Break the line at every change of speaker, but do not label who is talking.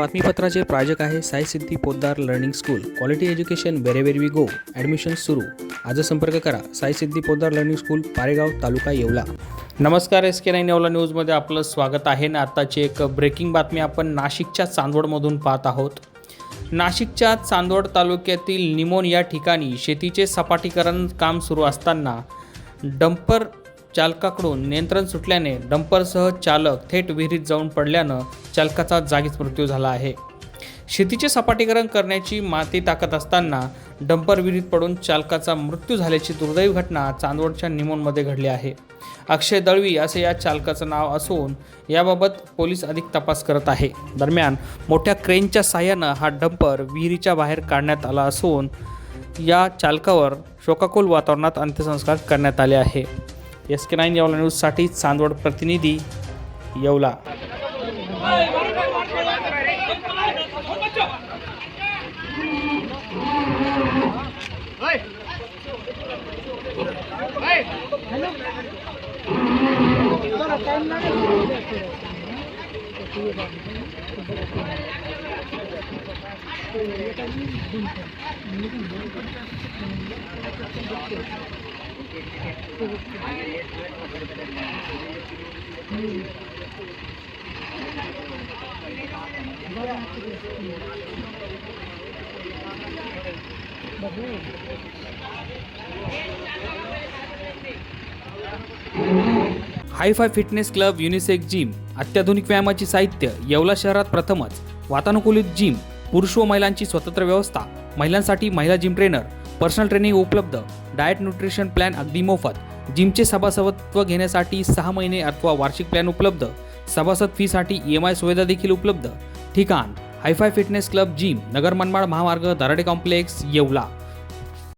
बातमीपत्राचे प्रायोजक आहे Sai Siddhi Poddar learning school. Quality education wherever we go admission सुरू. आज संपर्क करा साई सिद्धी पोद्दार लर्निंग स्कूल पारेगाव तालुका येवला. नमस्कार एस के नाईन येवला न्यूजमध्ये आपलं स्वागत आहे. ना आत्ताची एक ब्रेकिंग बातमी आपण नाशिकच्या चांदवडमधून पाहत आहोत. नाशिकच्या चांदवड तालुक्यातील निमोन या ठिकाणी शेतीचे सपाटीकरण काम सुरू असताना डंपर चालकाकडून नियंत्रण सुटल्याने डंपरसह चालक थेट विहिरीत जाऊन पडल्यानं चालकाचा जागीच मृत्यू झाला आहे. शेतीचे सपाटीकरण करण्याची माती टाकत असताना डंपर विहिरीत पडून चालकाचा मृत्यू झाल्याची दुर्दैवी घटना चांदवडच्या निमोनमध्ये घडली आहे. अक्षय दळवी असे या चालकाचं नाव असून याबाबत पोलीस अधिक तपास करत आहे. दरम्यान मोठ्या क्रेनच्या साह्यानं हा डंपर विहिरीच्या बाहेर काढण्यात आला असून या चालकावर शोकाकुल वातावरणात अंत्यसंस्कार करण्यात आले आहे. एस के नाईन येवला न्यूजसाठी चांदवड प्रतिनिधी Yeola. Hi fi fitness club unisex gym अत्याधुनिक व्यायामाचे साहित्य येवला शहरात प्रथमच वातानुकूलित जिम पुरुष व महिलांची स्वतंत्र व्यवस्था महिलांसाठी महिला जिम ट्रेनर पर्सनल ट्रेनिंग उपलब्ध डाएट न्यूट्रिशन प्लॅन अगदी मोफत जिमचे सभासदत्व घेण्यासाठी सहा महिने अथवा वार्षिक प्लॅन उपलब्ध सभासद फीसाठी ई एम आय सुविधा देखील उपलब्ध. ठिकाण hi fi fitness club gym Nagar Manmad महामार्ग दराडे कॉम्प्लेक्स येवला.